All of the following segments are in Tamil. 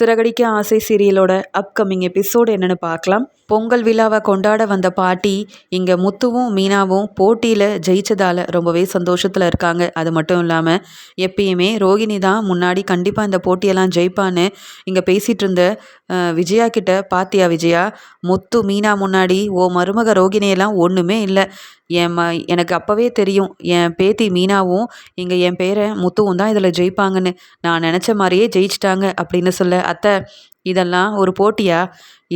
சிறகடிக்க ஆசை சீரியலோட அப்கமிங் எபிசோடு என்னென்னு பார்க்கலாம். பொங்கல் விழாவை கொண்டாட வந்த பாட்டி இங்கே முத்துவும் மீனாவும் போட்டியில் ஜெயிச்சதால் ரொம்பவே சந்தோஷத்தில் இருக்காங்க. அது மட்டும் இல்லாமல் எப்பயுமே ரோகிணி தான் முன்னாடி கண்டிப்பாக இந்த போட்டியெல்லாம் ஜெயிப்பான்னு இங்கே பேசிகிட்டு இருந்த விஜயா கிட்ட பாத்தியா விஜயா முத்து மீனா முன்னாடி ஓ மருமக ரோகிணியெல்லாம் ஒன்றுமே இல்லை. என் ம எனக்கு அப்போவே தெரியும். என் பேத்தி மீனாவும் இங்கே என் பேரை முத்துவும் தான் இதில் ஜெயிப்பாங்கன்னு. நான் நினச்ச மாதிரியே ஜெயிச்சிட்டாங்க அப்படின்னு சொல்ல அத்தை இதெல்லாம் ஒரு போட்டியா?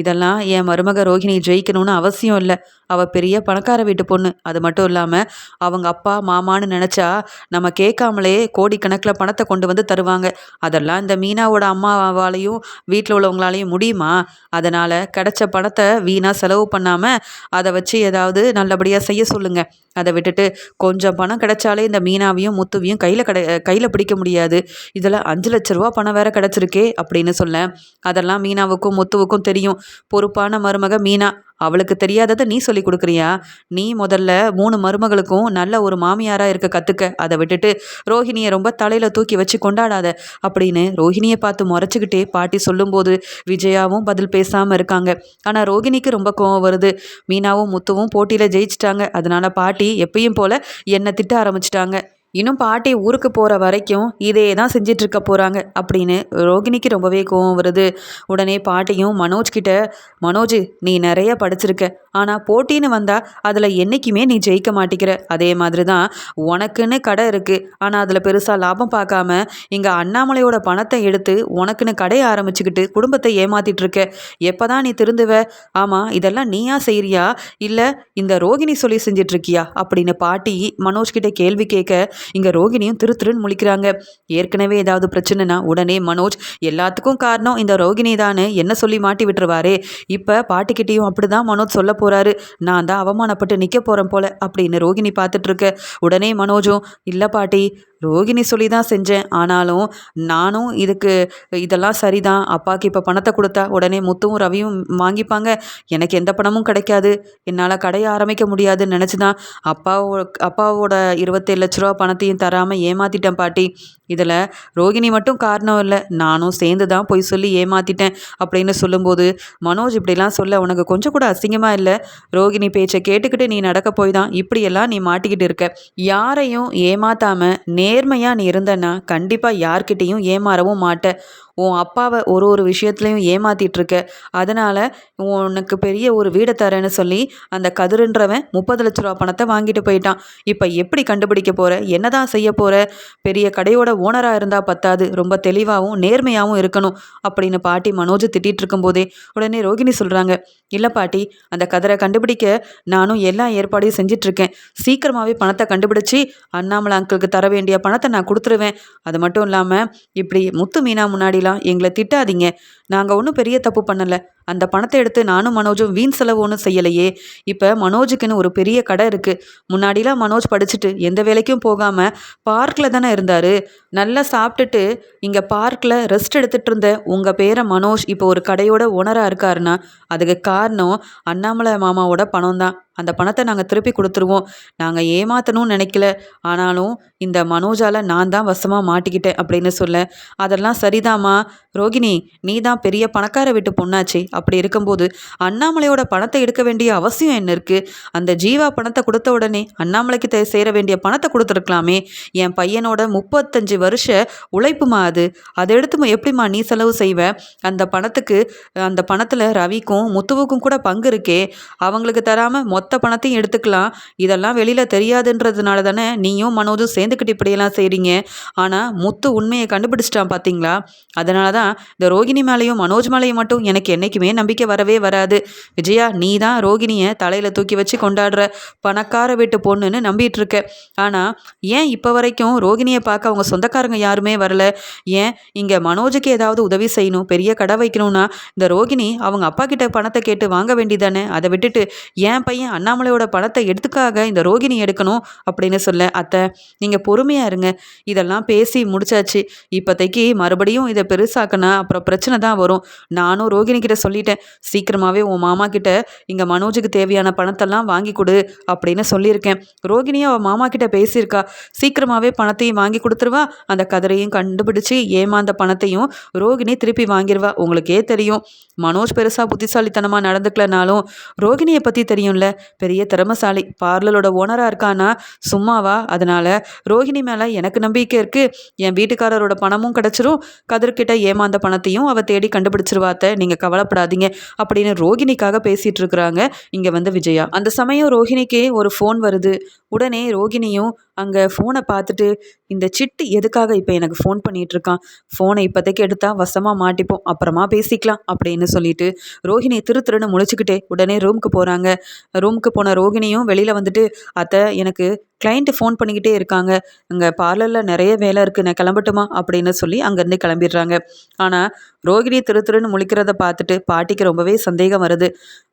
இதெல்லாம் என் மருமக ரோஹிணி ஜெயிக்கணும்னு அவசியம் இல்லை. அவள் பெரிய பணக்கார வீட்டு பொண்ணு. அது மட்டும் இல்லாமல் அவங்க அப்பா மாமான்னு நினச்சா நம்ம கேட்காமலே கோடிக்கணக்கில் பணத்தை கொண்டு வந்து தருவாங்க. அதெல்லாம் இந்த மீனாவோட அம்மாவாலையும் வீட்டில் உள்ளவங்களாலையும் முடியுமா? அதனால் கிடைச்ச பணத்தை வீணாக செலவு பண்ணாமல் அதை வச்சு ஏதாவது நல்லபடியாக செய்ய சொல்லுங்கள் அதை விட்டுட்டு கொஞ்சம் பணம் கிடைச்சாலே இந்த மீனாவையும் முத்துவையும் கையில் கடை கையில் பிடிக்க முடியாது. இதில் அஞ்சு லட்ச ரூபா பணம் வேற கிடச்சிருக்கே அப்படின்னு சொல்ல அதெல்லாம் மீனாவுக்கும் முத்துவுக்கும் தெரியும். பொறுப்பான மருமக மீனா. அவளுக்கு தெரியாததை நீ சொல்லி கொடுக்குறியா? நீ முதல்ல மூணு மருமகளுக்கும் நல்ல ஒரு மாமியாராக இருக்க கற்றுக்க அதை விட்டுட்டு ரோஹிணியை ரொம்ப தலையில் தூக்கி வச்சு கொண்டாடாத. அப்படின்னு ரோஹிணியை பார்த்து முறைச்சிக்கிட்டே பாட்டி சொல்லும்போது விஜயாவும் பதில் பேசாமல் இருக்காங்க. ஆனால் ரோஹிணிக்கு ரொம்ப கோவம் வருது. மீனாவும் முத்துவும் போட்டியில் ஜெயிச்சிட்டாங்க. அதனால பாட்டி எப்பயும் போல் என்னை திட்ட ஆரம்பிச்சிட்டாங்க. இன்னும் பாட்டி ஊருக்கு போகிற வரைக்கும் இதே தான் செஞ்சிட்ருக்க போகிறாங்க அப்படின்னு ரோகிணிக்கு ரொம்பவே கோவம் வருது. உடனே பாட்டியும் மனோஜ் கிட்ட மனோஜ் நீ நிறைய படிச்சிருக்க. ஆனால் போட்டின்னு வந்தால் அதில் என்றைக்குமே நீ ஜெயிக்க மாட்டேங்கிற அதே மாதிரி தான் உனக்குன்னு கடை இருக்குது ஆனால் அதில் பெருசாக லாபம் பார்க்காம இங்கே அண்ணாமலையோட பணத்தை எடுத்து உனக்குன்னு கடையை ஆரம்பிச்சுக்கிட்டு குடும்பத்தை ஏமாத்திட்டு இருக்க. எப்போ தான் நீ திருந்துவ? ஆமாம் இதெல்லாம் நீயா செய்கிறியா இல்லை இந்த ரோகிணி சொல்லி செஞ்சிட்ருக்கியா? அப்படின்னு பாட்டி மனோஜ்கிட்ட கேள்வி கேட்க இங்கே ரோகிணியும் திரு திருன்னு முழிக்கிறாங்க. ஏற்கனவே ஏதாவது பிரச்சனைனா உடனே மனோஜ் எல்லாத்துக்கும் காரணம் இந்த ரோகிணி தான் என்ன சொல்லி மாட்டி விட்டுருவாரே? இப்போ பாட்டிக்கிட்டேயும் அப்படி தான் மனோஜ் சொல்ல போகிறாரு நான் தான் அவமானப்பட்டு நிற்க போகிறேன் போல அப்படின்னு ரோகிணி பார்த்துட்ருக்க உடனே மனோஜும் இல்லை பாட்டி ரோகிணி சொல்லி தான் செஞ்சேன். ஆனாலும் நானும் இதுக்கு இதெல்லாம் சரிதான். அப்பாவுக்கு இப்போ பணத்தை கொடுத்தா உடனே முத்துவும் ரவியும் வாங்கிப்பாங்க. எனக்கு எந்த பணமும் கிடைக்காது. என்னால் கடையை ஆரம்பிக்க முடியாதுன்னு நினச்சி தான் அப்பாவோ அப்பாவோட இருபத்தேழு லட்ச ரூபா பணத்தையும் தராமல் ஏமாற்றிட்டேன் பாட்டி. இதில் ரோகிணி மட்டும் காரணம் இல்லை. நானும் சேர்ந்து தான் போய் சொல்லி ஏமாற்றிட்டேன் அப்படின்னு சொல்லும்போது மனோஜ் இப்படிலாம் சொல்ல உனக்கு கொஞ்சம் கூட அசிங்கமாக இல்லை? ரோகிணி பேச்சை கேட்டுக்கிட்டு நீ நடக்க போய் தான் இப்படியெல்லாம் நீ மாட்டிக்கிட்டு இருக்க. யாரையும் ஏமாத்தாமல் நேர்மையாக நீ இருந்தனா கண்டிப்பாக யார்கிட்டேயும் ஏமாறவும் மாட்டேன் உன் அப்பாவை ஒரு ஒரு விஷயத்துலையும் ஏமாற்றிட்டுருக்க அதனால் உனக்கு பெரிய ஒரு வீடை தரேன்னு சொல்லி அந்த கதிருன்றவன் முப்பது லட்ச ரூபா பணத்தை வாங்கிட்டு போயிட்டான். இப்போ எப்படி கண்டுபிடிக்க போகிற என்ன தான் செய்ய போகிற பெரிய கடையோட ஓனராக இருந்தால் பத்தாது. ரொம்ப தெளிவாகவும் நேர்மையாகவும் இருக்கணும் அப்படின்னு பாட்டி மனோஜ் திட்டிகிட்டு இருக்கும்போதே உடனே ரோகிணி சொல்கிறாங்க இல்லை பாட்டி அந்த கதிரை கண்டுபிடிக்க நானும் எல்லா ஏற்பாடையும் செஞ்சிட்ருக்கேன் சீக்கிரமாகவே பணத்தை கண்டுபிடிச்சி அண்ணாமலை அங்கிளுக்கு தர வேண்டிய பணத்தை நான் கொடுத்துருவேன். அது மட்டும் இல்லாமல் இப்படி முத்து மீனா முன்னாடி அப்படிலாம் எங்களை திட்டாதீங்க. நாங்கள் ஒன்றும் பெரிய தப்பு பண்ணலை. அந்த பணத்தை எடுத்து நானும் மனோஜும் வீண் செலவு ஒன்றும் செய்யலையே. இப்போ மனோஜுக்குன்னு ஒரு பெரிய கடை இருக்குது முன்னாடிலாம் மனோஜ் படிச்சுட்டு எந்த வேலைக்கும் போகாமல் பார்க்கில் தானே இருந்தார். நல்லா சாப்பிட்டுட்டு இங்கே பார்க்கில் ரெஸ்ட் எடுத்துகிட்டு இருந்த உங்கள் பேரை மனோஜ் இப்போ ஒரு கடையோட ஓனராக இருக்காருன்னா அதுக்கு காரணம் அண்ணாமலை மாமாவோட பணம் தான். அந்த பணத்தை நாங்கள் திருப்பி கொடுத்துருவோம். நாங்கள் ஏமாற்றணும்னு நினைக்கல. ஆனாலும் இந்த மனோஜால் நான் தான் வசமாக மாட்டிக்கிட்டேன் அப்படின்னு சொல்ல. அதெல்லாம் சரிதாம்மா. ரோகிணி நீ தான் பெரிய பணக்கார வீட்டு பொண்ணாச்சே. அப்படி இருக்கும்போது அண்ணாமலையோட பணத்தை எடுக்க வேண்டிய அவசியம் என்ன இருக்குது அந்த ஜீவா பணத்தை கொடுத்த உடனே அண்ணாமலைக்கு சேர வேண்டிய பணத்தை கொடுத்துருக்கலாமே. என் பையனோட முப்பத்தஞ்சு வருஷ உழைப்புமா அது? அதை எடுத்து எப்படிம்மா நீ செலவு செய்வ? அந்த பணத்துக்கு அந்த பணத்தில் ரவிக்கும் முத்துவுக்கும் கூட பங்கு இருக்கே. அவங்களுக்கு தராமல் மொத்த பணத்தையும் எடுத்துக்கலாம். இதெல்லாம் வெளியில் தெரியாதுன்றதுனால தானே நீயும் மனோஜும் சேர்ந்துக்கிட்டு இப்படியெல்லாம் செய்கிறீங்க ஆனால் முத்து உண்மையை கண்டுபிடிச்சிட்டான் பார்த்தீங்களா அதனால தான் இந்த ரோகிணி மேலேயும் மனோஜ் மேலேயும் மட்டும் எனக்கு என்றைக்குமே நம்பிக்கை வரவே வராது. விஜயா நீ தான் ரோகிணியை தலையில் தூக்கி வச்சு கொண்டாடுற பணக்கார வீட்டு பொண்ணுன்னு நம்பிட்டு இருக்க ஆனால் ஏன் இப்போ வரைக்கும் ரோகிணியை பார்க்க அவங்க சொந்தக்காரங்க யாருமே வரல? ஏன் இங்கே மனோஜுக்கு ஏதாவது உதவி செய்யணும் பெரிய கடை வைக்கணும்னா இந்த ரோகிணி அவங்க அப்பா கிட்ட பணத்தை கேட்டு வாங்க வேண்டிதானே அதை விட்டுட்டு என் பையன் அண்ணாமலையோட பணத்தை எடுத்துக்காக இந்த ரோகிணி எடுக்கணும் அப்படின்னு சொல்ல அத்தை நீங்கள் பொறுமையாக இருங்க. இதெல்லாம் பேசி முடிச்சாச்சு. இப்போதைக்கு மறுபடியும் இதை பெருசாக்கினா அப்புறம் பிரச்சனை தான் வரும். நானும் ரோகிணி கிட்ட சொல்லி சொல்லிட்டேன். சீக்கிரமாகவே உன் மாமா கிட்ட இங்கே மனோஜுக்கு தேவையான பணத்தெல்லாம் வாங்கி கொடு அப்படின்னு சொல்லியிருக்கேன். ரோகிணியும் அவள் மாமா கிட்ட பேசியிருக்கா. சீக்கிரமாகவே பணத்தையும் வாங்கி கொடுத்துருவா. அந்த கதிரையும் கண்டுபிடிச்சு ஏமாந்த பணத்தையும் ரோகிணி திருப்பி வாங்கிடுவா உங்களுக்கே தெரியும். மனோஜ் பெருசாக புத்திசாலித்தனமாக நடந்துக்கலனாலும் ரோகிணியை பற்றி தெரியும்ல. பெரிய திறமசாலி. பார்லரோட ஓனராக இருக்கானா? சும்மாவா? அதனால் ரோகிணி மேலே எனக்கு நம்பிக்கை இருக்குது என் வீட்டுக்காரரோட பணமும் கிடச்சிரும். கதிர்கிட்ட ஏமாந்த பணத்தையும் அவள் தேடி கண்டுபிடிச்சிருவாத்த நீங்கள் கவலைப்படாதீங்க அப்படின்னு ரோகிணிக்காக பேசிகிட்டு இருக்கிறாங்க. இங்கே வந்து விஜயா. அந்த சமயம் ரோகிணிக்கு ஒரு ஃபோன் வருது. உடனே ரோகிணியும் அங்கே ஃபோனை பார்த்துட்டு இந்த சிட்டு எதுக்காக இப்போ எனக்கு ஃபோன் பண்ணிகிட்ருக்கான் ஃபோனை இப்போதைக்கு எடுத்தால் வசமாக மாட்டிப்போம். அப்புறமா பேசிக்கலாம் அப்படின்னு சொல்லிட்டு ரோஹிணி திரு திருன்னு முழிச்சுக்கிட்டே உடனே ரூமுக்கு போகிறாங்க ரூமுக்கு போன ரோகிணியும் வெளியில் வந்துட்டு அத்தை எனக்கு கிளைண்ட்டு ஃபோன் பண்ணிக்கிட்டே இருக்காங்க. அங்கே பார்லரில் நிறைய வேலை இருக்குது நான் கிளம்பட்டுமா? அப்படின்னு சொல்லி அங்கேருந்து கிளம்பிடுறாங்க. ஆனால் ரோகிணி திரு திருன்னு முழிக்கிறத பார்த்துட்டு பாட்டிக்கு ரொம்பவே சந்தேகம் வருது.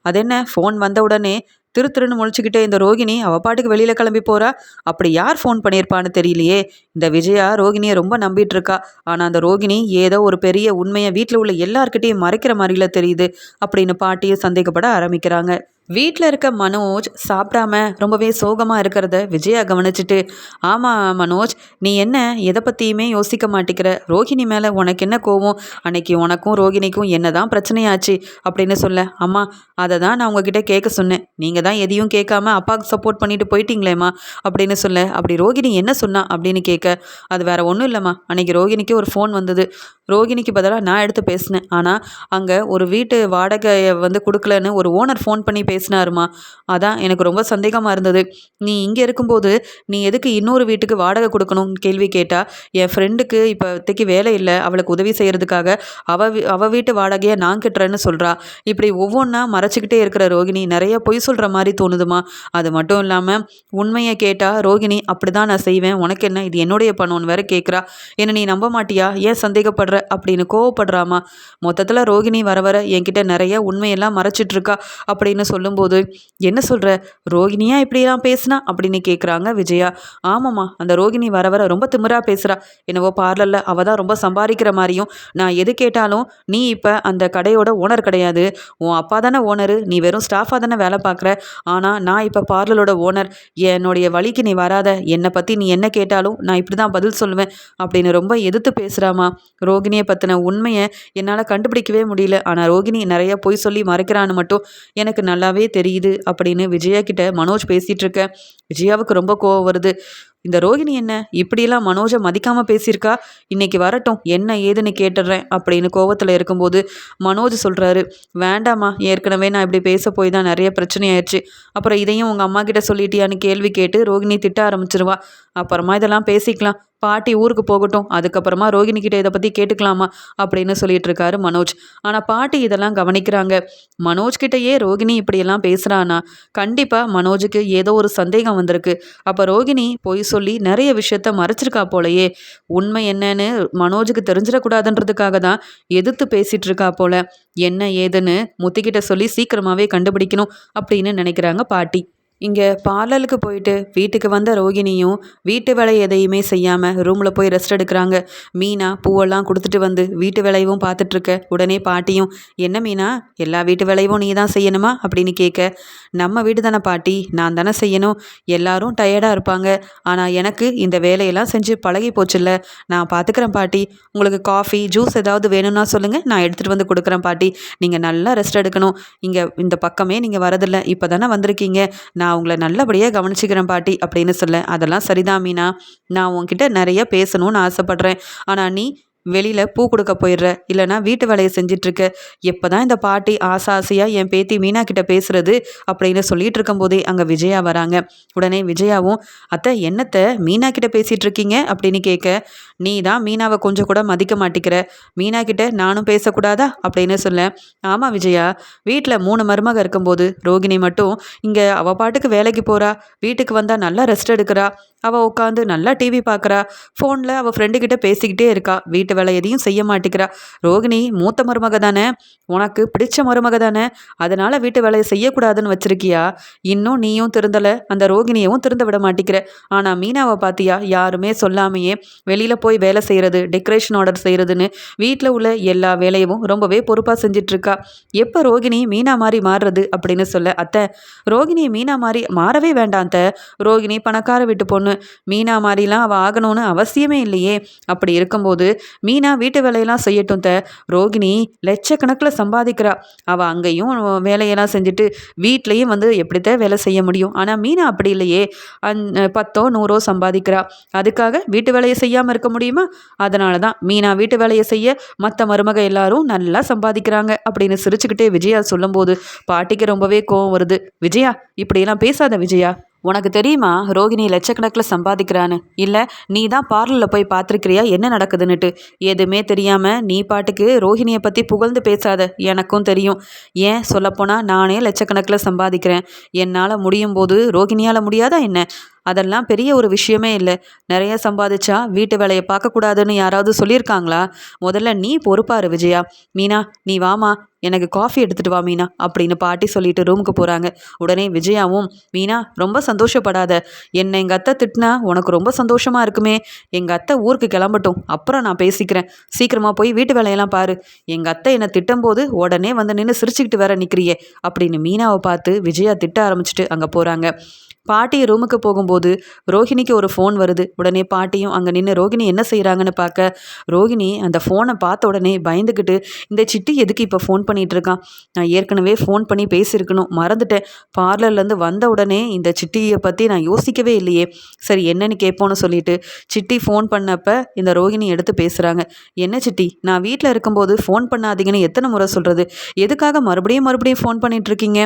அது என்ன ஃபோன் வந்த உடனே திரு திருன்னு முழிச்சுக்கிட்டே இந்த ரோகிணி அவ பாட்டுக்கு வெளியில் கிளம்பி போகிறா அப்படி யார் ஃபோன் பண்ணியிருப்பான்னு தெரியலையே. இந்த விஜயா ரோகிணியை ரொம்ப நம்பிட்டு இருக்கா. ஆனால் அந்த ரோகிணி ஏதோ ஒரு பெரிய உண்மையை வீட்டில் உள்ள எல்லார்கிட்டையும் மறைக்கிற மாதிரில தெரியுது அப்படின்னு பாட்டியும் சந்தேகப்பட ஆரம்பிக்கிறாங்க. வீட்டில் இருக்க மனோஜ் சாப்பிடாம ரொம்பவே சோகமாக இருக்கிறத விஜயா கவனிச்சுட்டு ஆமாம் மனோஜ் நீ என்ன எதை பற்றியுமே யோசிக்க மாட்டேங்கிற? ரோஹிணி மேலே உனக்கு என்ன கோவம்? அன்னைக்கு உனக்கும் ரோஹிணிக்கும் என்ன தான் பிரச்சனையாச்சு? அப்படின்னு சொல்ல அம்மா அதை தான் நான் உங்ககிட்ட கேட்க சொன்னேன். நீங்கள் தான் எதையும் கேட்காம அப்பாவுக்கு சப்போர்ட் பண்ணிட்டு போயிட்டீங்களேம்மா? அப்படின்னு சொல்ல அப்படி ரோஹிணி என்ன சொன்னா? அப்படின்னு கேட்க அது வேற ஒன்றும் இல்லைம்மா. அன்னைக்கு ரோஹிணிக்கு ஒரு ஃபோன் வந்தது. ரோஹிணிக்கு பதிலாக நான் எடுத்து பேசினேன். ஆனால் அங்கே ஒரு வீட்டு வாடகையை வந்து கொடுக்கலன்னு ஒரு ஓனர் ஃபோன் பண்ணி பேசினாருமா? அதான் எனக்கு ரொம்ப சந்தேகமாக இருந்தது. நீ இங்கே இருக்கும்போது நீ எதுக்கு இன்னொரு வீட்டுக்கு வாடகை கொடுக்கணும்னு கேள்வி கேட்டால் என் ஃப்ரெண்டுக்கு இப்போதைக்கு வேலை இல்லை அவளுக்கு உதவி செய்கிறதுக்காக அவ அவ வீட்டு வாடகையை நான் கட்டுறேன்னு சொல்கிறா இப்படி ஒவ்வொன்றா மறைச்சிக்கிட்டே இருக்கிற ரோகிணி நிறைய பொய் சொல்கிற மாதிரி தோணுதுமா? அது மட்டும் இல்லாமல் உண்மையை கேட்டால் ரோகிணி அப்படி தான் நான் செய்வேன். உனக்கு என்ன? இது என்னுடைய பணம்னு வேற கேட்குறா என்னை நீ நம்ப மாட்டியா? ஏன் சந்தேகப்படுற? அப்படின்னு கோவப்படுறாமா. மொத்தத்தில் ரோகிணி வர வர என்கிட்ட நிறைய உண்மையெல்லாம் மறைச்சிட்டு இருக்கா அப்படின்னு சொல்லும்போது என்ன சொல்கிற ரோகிணியா இப்படிலாம் பேசுனா? அப்படின்னு கேட்குறாங்க விஜயா. ஆமாம்மா அந்த ரோகிணி வர வர ரொம்ப திமிராக பேசுகிறா என்னவோ பார்லரில் அவள் தான் ரொம்ப சம்பாதிக்கிற மாதிரியும். நான் எது கேட்டாலும் நீ இப்போ அந்த கடையோட ஓனர் கிடையாது. உன் அப்பா தானே ஓனரு. நீ வெறும் ஸ்டாஃபாக தானே வேலை பார்க்குற ஆனால் நான் இப்போ பார்லரோட ஓனர். என்னுடைய வழிக்கு நீ வராத. என்னை பற்றி நீ என்ன கேட்டாலும் நான் இப்படி தான் பதில் சொல்லுவேன். அப்படின்னு ரொம்ப எதிர்த்து பேசுகிறாமா ரோகிணியை பற்றின உண்மையை என்னால் கண்டுபிடிக்கவே முடியல. ஆனால் ரோகிணி நிறைய பொய் சொல்லி மறைக்கிறான்னு மட்டும் எனக்கு நல்லா நல்லாவே தெரியுது அப்படின்னு விஜயா கிட்ட மனோஜ் பேசிகிட்டு இருக்க. விஜயாவுக்கு ரொம்ப கோவம் வருது. இந்த ரோகிணி என்ன? இப்படியெல்லாம் மனோஜை மதிக்காமல் பேசியிருக்கா? இன்னைக்கு வரட்டும் என்ன ஏதுன்னு கேட்டுடுறேன் அப்படின்னு கோவத்தில் இருக்கும்போது மனோஜ் சொல்கிறாரு வேண்டாம்மா ஏற்கனவே நான் இப்படி பேச போய் தான் நிறைய பிரச்சனை ஆயிடுச்சு அப்புறம் இதையும் உங்கள் அம்மா கிட்ட சொல்லிட்டியான்னு கேள்வி கேட்டு ரோகிணி திட்ட ஆரம்பிச்சிருவா. அப்புறமா இதெல்லாம் பேசிக்கலாம். பாட்டி ஊருக்கு போகட்டும் அதுக்கப்புறமா ரோகிணி கிட்ட இதை பற்றி கேட்டுக்கலாமா? அப்படின்னு சொல்லிட்டு இருக்காரு மனோஜ். ஆனால் பாட்டி இதெல்லாம் கவனிக்கிறாங்க. மனோஜ் கிட்டேயே ரோகிணி இப்படியெல்லாம் பேசுகிறானா கண்டிப்பாக மனோஜுக்கு ஏதோ ஒரு சந்தேகம் வந்திருக்கு. அப்போ ரோகிணி போய் சொல்லி நிறைய விஷயத்த மறைச்சிருக்கா போலயே. உண்மை என்னன்னு மனோஜுக்கு தெரிஞ்சிடக்கூடாதுன்றதுக்காக தான் எதிர்த்து பேசிட்டு இருக்கா போல. என்ன ஏதுன்னு முத்திக்கிட்ட சொல்லி சீக்கிரமாகவே கண்டுபிடிக்கணும் அப்படின்னு நினைக்கிறாங்க பாட்டி. இங்கே பார்லருக்கு போயிட்டு வீட்டுக்கு வந்த ரோகிணியும் வீட்டு வேலை எதையுமே செய்யாமல் ரூமில் போய் ரெஸ்ட் எடுக்கிறாங்க. மீனா பூவெல்லாம் கொடுத்துட்டு வந்து வீட்டு வேலையும் பார்த்துட்ருக்க. உடனே பாட்டியும் என்ன மீனா எல்லா வீட்டு வேலையும் நீ தான் செய்யணுமா? அப்படின்னு கேட்க நம்ம வீடு தானே பாட்டி நான் தானே செய்யணும். எல்லாரும் டயர்டாக இருப்பாங்க. ஆனால் எனக்கு இந்த வேலையெல்லாம் செஞ்சு பழகி போச்சுல்ல. நான் பார்த்துக்கிறேன் பாட்டி. உங்களுக்கு காஃபி ஜூஸ் ஏதாவது வேணும்னா சொல்லுங்கள் நான் எடுத்துகிட்டு வந்து கொடுக்குறேன் பாட்டி. நீங்கள் நல்லா ரெஸ்ட் எடுக்கணும். இங்கே இந்த பக்கமே நீங்கள் வரதில்லை. இப்போ தானே வந்திருக்கீங்க. நான் நான் உங்களை நல்லபடியாக கவனிச்சிக்கிறேன் பாட்டி அப்படின்னு சொல்ல அதெல்லாம் சரிதான் மீனா. நான் உன்கிட்ட நிறைய பேசணும்னு ஆசைப்பட்றேன். ஆனால் நீ வெளியில் பூ கொடுக்க போயிடுற. இல்லைனா வீட்டு வேலையை செஞ்சிட்ருக்க. எப்போ தான் இந்த பாட்டி ஆசை ஆசையாக என் பேத்தி மீனா கிட்ட பேசுறது அப்படின்னு சொல்லிட்டு இருக்கும்போதே அங்கே விஜயா வராங்க. உடனே விஜயாவும் அத்தை என்னத்தை? மீனா கிட்ட பேசிகிட்டு இருக்கீங்க? அப்படின்னு கேட்க நீ தான் மீனாவை கொஞ்சம் கூட மதிக்க மாட்டிக்கிற. மீனா கிட்ட நானும் பேசக்கூடாதா? அப்படின்னு சொல்ல. ஆமாம் விஜயா வீட்டில் மூணு மருமக இருக்கும்போது ரோகிணி மட்டும் இங்கே அவள் பாட்டுக்கு வேலைக்கு போகிறா வீட்டுக்கு வந்தால் நல்லா ரெஸ்ட் எடுக்கிறா அவள் உட்காந்து நல்லா டிவி பார்க்குறா ஃபோனில் அவள் ஃப்ரெண்டுக்கிட்ட பேசிக்கிட்டே இருக்கா வீட்டு வேலை எதையும் செய்ய மாட்டேங்கிறா ரோகிணி மூத்த மருமக தானே? உனக்கு பிடிச்ச மருமக தானே? அதனால் வீட்டு வேலையை செய்யக்கூடாதுன்னு வச்சுருக்கியா? இன்னும் நீயும் திருந்தலை அந்த ரோகிணியவும் திருந்த விட மாட்டேங்கிற ஆனால் மீனாவை பார்த்தியா யாருமே சொல்லாமையே வெளியில் போய் போய் வேலை செய்கிறது டெக்கரேஷன் ஆர்டர் செய்கிறதுன்னு வீட்டில் உள்ள எல்லா வேலையும் ரொம்பவே பொறுப்பாக செஞ்சிட்ருக்கா. எப்போ ரோகிணி மீனா மாதிரி மாறுறது அப்படின்னு சொல்ல அத்தை ரோகிணி மீனா மாதிரி மாறவே வேண்டாம் அத்தை. ரோகிணி பணக்கார வீட்டு பொண்ணு மீனா மாதிரிலாம் அவள் ஆகணும்னு அவசியமே இல்லையே. அப்படி இருக்கும்போது மீனா வீட்டு வேலையெல்லாம் செய்யட்டும் த ரோகிணி லட்சக்கணக்கில் சம்பாதிக்கிறா. அவள் அங்கேயும் வேலையெல்லாம் செஞ்சுட்டு வீட்லேயும் வந்து எப்படித்தான் வேலை செய்ய முடியும். ஆனால் மீனா அப்படி இல்லையே. அந் பத்தோ நூறோ சம்பாதிக்கிறா. அதுக்காக வீட்டு வேலையை செய்யாமல் இருக்க முடியும். முடியுமா? அதனால தான் மீனா வீட்டு வேலையை செய்ய மற்ற மருமக எல்லாரும் நல்லா சம்பாதிக்கிறாங்க அப்படின்னு சிரிச்சுக்கிட்டே விஜயா சொல்லும்போது பாட்டிக்கு ரொம்பவே கோவம் வருது. விஜயா இப்படியெல்லாம் பேசாத விஜயா. உனக்கு தெரியுமா? ரோகிணி லட்சக்கணக்கில் சம்பாதிக்கிறான்னு. இல்லை நீ தான் பார்லரில் போய் பார்த்துருக்கிறியா? என்ன நடக்குதுன்னுட்டு. எதுவுமே தெரியாமல் நீ பாட்டுக்கு ரோஹிணியை பற்றி புகழ்ந்து பேசாத. எனக்கும் தெரியும். ஏன் சொல்லப்போனால் நானே லட்சக்கணக்கில் சம்பாதிக்கிறேன். என்னால் முடியும் போது ரோகிணியால் முடியாதா என்ன? அதெல்லாம் பெரிய ஒரு விஷயமே இல்லை. நிறைய சம்பாதிச்சா வீட்டு வேலையை பார்க்கக்கூடாதுன்னு யாராவது சொல்லியிருக்காங்களா? முதல்ல நீ பொறுப்பாரு விஜயா. மீனா நீ வாமா எனக்கு காஃபி எடுத்துகிட்டு வா மீனா அப்படின்னு பாட்டி சொல்லிட்டு ரூமுக்கு போகிறாங்க உடனே விஜயாவும் மீனா ரொம்ப சந்தோஷப்படாத. என்னை எங்கள் அத்தை திட்டினா உனக்கு ரொம்ப சந்தோஷமாக இருக்குமே. எங்கள் அத்தை ஊருக்கு கிளம்பட்டும். அப்புறம் நான் பேசிக்கிறேன். சீக்கிரமாக போய் வீட்டு வேலையெல்லாம் பாரு. எங்கள் அத்தை என்னை திட்டும்போது உடனே வந்து நின்று சிரிச்சுக்கிட்டு வேற நிற்கிறியே அப்படின்னு மீனாவை பார்த்து விஜயா திட்ட ஆரம்பிச்சிட்டு அங்கே போகிறாங்க பாட்டி ரூமுக்கு போகும்போது ரோஹிணிக்கு ஒரு ஃபோன் வருது. உடனே பாட்டியும் அங்கே நின்று ரோஹிணி என்ன செய்கிறாங்கன்னு பார்க்க ரோகிணி அந்த ஃபோனை பார்த்த உடனே பயந்துக்கிட்டு இந்த சிட்டி எதுக்கு இப்போ ஃபோன் பண்ணிகிட்டு இருக்கான் நான் ஏற்கனவே ஃபோன் பண்ணி பேசியிருக்கணும். மறந்துட்டேன். பார்லர்லேருந்து வந்த உடனே இந்த சிட்டியை பற்றி நான் யோசிக்கவே இல்லையே. சரி என்னன்னு கேட்போன்னு சொல்லிட்டு சிட்டி ஃபோன் பண்ணப்ப இந்த ரோகிணி எடுத்து பேசுகிறாங்க என்ன சிட்டி? நான் வீட்டில் இருக்கும்போது ஃபோன் பண்ணாதீங்கன்னு எத்தனை முறை சொல்கிறது எதுக்காக மறுபடியும் மறுபடியும் ஃபோன் பண்ணிகிட்ருக்கீங்க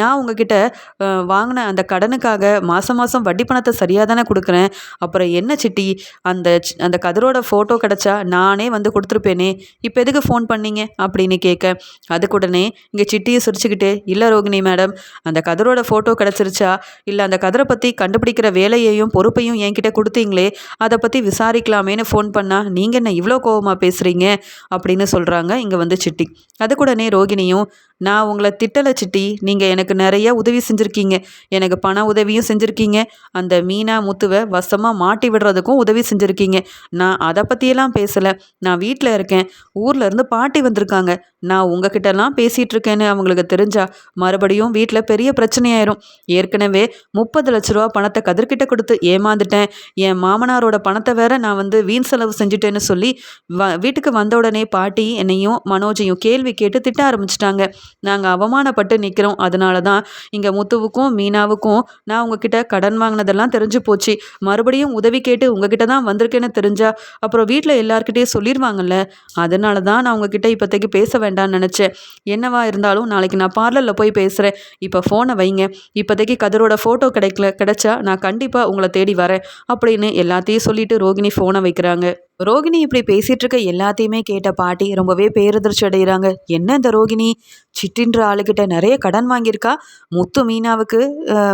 நான் உங்ககிட்ட வாங்கின அந்த கடனுக்காக மாதம் மாதம் வட்டி பணத்தை சரியாக தானே கொடுக்குறேன். அப்புறம் என்ன சிட்டி? அந்த அந்த கதிரோட ஃபோட்டோ கிடச்சா நானே வந்து கொடுத்துருப்பேனே. இப்போ எதுக்கு ஃபோன் பண்ணீங்க? அப்படின்னு கேட்க அதுக்கு உடனே இங்கே சிட்டியை சிரிச்சுக்கிட்டு இல்லை ரோகிணி மேடம் அந்த கதிரோட ஃபோட்டோ கிடச்சிருச்சா? இல்லை அந்த கதிரை பற்றி கண்டுபிடிக்கிற வேலையையும் பொறுப்பையும் என்கிட்ட கொடுத்தீங்களே? அதை பற்றி விசாரிக்கலாமேன்னு ஃபோன் பண்ணால் நீங்கள் என்ன இவ்வளோ கோபமாக பேசுகிறீங்க அப்படின்னு சொல்கிறாங்க இங்கே வந்து சிட்டி. அதுக்குடனே ரோகிணியும் நான் உங்களை திட்டலை சிட்டி நீங்கள் எனக்கு நிறைய உதவி செஞ்சுருக்கீங்க. எனக்கு பண உதவியும் செஞ்சுருக்கீங்க. அந்த மீனா முத்துவை வசமாக மாட்டி விடுறதுக்கும் உதவி செஞ்சுருக்கீங்க. நான் அதை பற்றியெல்லாம் பேசலை. நான் வீட்டில் இருக்கேன். ஊரில் இருந்து பாட்டி வந்திருக்காங்க. நான் உங்ககிட்டலாம் பேசிகிட்டு இருக்கேன்னு அவங்களுக்கு தெரிஞ்சா மறுபடியும் வீட்டில் பெரிய பிரச்சனையாயிரும். ஏற்கனவே முப்பது லட்ச ரூபா பணத்தை கதிர்கிட்ட கொடுத்து ஏமாந்துட்டேன். என் மாமனாரோட பணத்தை வேற நான் வந்து வீண் செலவு செஞ்சுட்டேன்னு சொல்லி வ வீட்டுக்கு வந்த உடனே பாட்டி என்னையும் மனோஜையும் கேள்வி கேட்டு திட்ட ஆரம்பிச்சிட்டாங்க. நாங்கள் அவமானப்பட்டு நிற்கிறோம் அதனால தான் இங்கே முத்துவுக்கும் மீனாவுக்கும் நான் உங்ககிட்ட கடன் வாங்கினதெல்லாம் தெரிஞ்சு போச்சு. மறுபடியும் உதவி கேட்டு உங்ககிட்ட தான் வந்திருக்கேன்னு தெரிஞ்சா அப்புறம் வீட்டில் எல்லாருக்கிட்டேயும் சொல்லிடுவாங்கல்ல அதனால தான் நான் உங்ககிட்ட இப்போதைக்கு பேச வேண்டாம்னு நினச்சேன். என்னவா இருந்தாலும் நாளைக்கு நான் பார்லரில் போய் பேசுகிறேன் இப்போ ஃபோனை வைங்க. இப்போதைக்கு கதிரோட ஃபோட்டோ கிடைக்கல கிடைச்சா நான் கண்டிப்பாக உங்களை தேடி வரேன். அப்படின்னு எல்லாத்தையும் சொல்லிட்டு ரோகிணி ஃபோனை வைக்கிறாங்க. ரோகிணி இப்படி பேசிகிட்டு இருக்க எல்லாத்தையுமே கேட்ட பாட்டி ரொம்பவே பேரதிர்ச்சி அடைகிறாங்க என்ன இந்த ரோகிணி? சிட்டின்ற ஆளுக்கிட்ட நிறைய கடன் வாங்கியிருக்கா? முத்து மீனாவுக்கு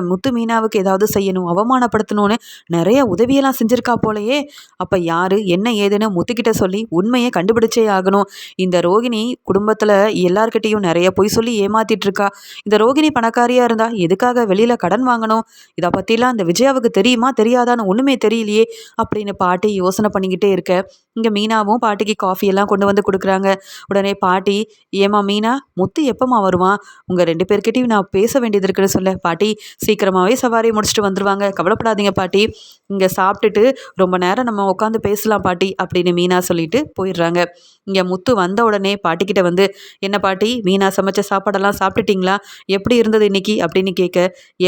முத்து மீனாவுக்கு ஏதாவது செய்யணும் அவமானப்படுத்தணும்னு நிறைய உதவியெல்லாம் செஞ்சுருக்கா போலையே. அப்போ யார் என்ன ஏதுன்னு முத்துக்கிட்ட சொல்லி உண்மையை கண்டுபிடிச்சே ஆகணும். இந்த ரோகிணி குடும்பத்தில் எல்லார்கிட்டையும் நிறைய பொய் சொல்லி ஏமாத்திட்டு இருக்கா இந்த ரோகிணி பணக்காரியாக இருந்தால் எதுக்காக வெளியில் கடன் வாங்கணும்? இதை பற்றிலாம் இந்த விஜயாவுக்கு தெரியுமா தெரியாதான்னு ஒன்றுமே தெரியலையே அப்படின்னு பாட்டி யோசனை பண்ணிக்கிட்டே இருக்க. இங்கே மீனாவும் பாட்டிக்கு காஃபி எல்லாம் கொண்டு வந்து கொடுக்குறாங்க. உடனே பாட்டி ஏமா மீனா முத்து எப்போம்மா வருவான்? உங்கள் ரெண்டு பேர்கிட்டையும் நான் பேச வேண்டியது இருக்குன்னு சொல்ல. பாட்டி சீக்கிரமாகவே சவாரி முடிச்சுட்டு வந்துடுவாங்க கவலைப்படாதீங்க பாட்டி. இங்கே சாப்பிட்டுட்டு ரொம்ப நேரம் நம்ம உட்காந்து பேசலாம் பாட்டி அப்படின்னு மீனா சொல்லிட்டு போயிடுறாங்க. இங்கே முத்து வந்த உடனே பாட்டிக்கிட்ட வந்து என்ன பாட்டி மீனா சமைச்ச சாப்பாடெல்லாம் சாப்பிட்டுட்டிங்களா? எப்படி இருந்தது இன்னைக்கு? அப்படின்னு கேட்க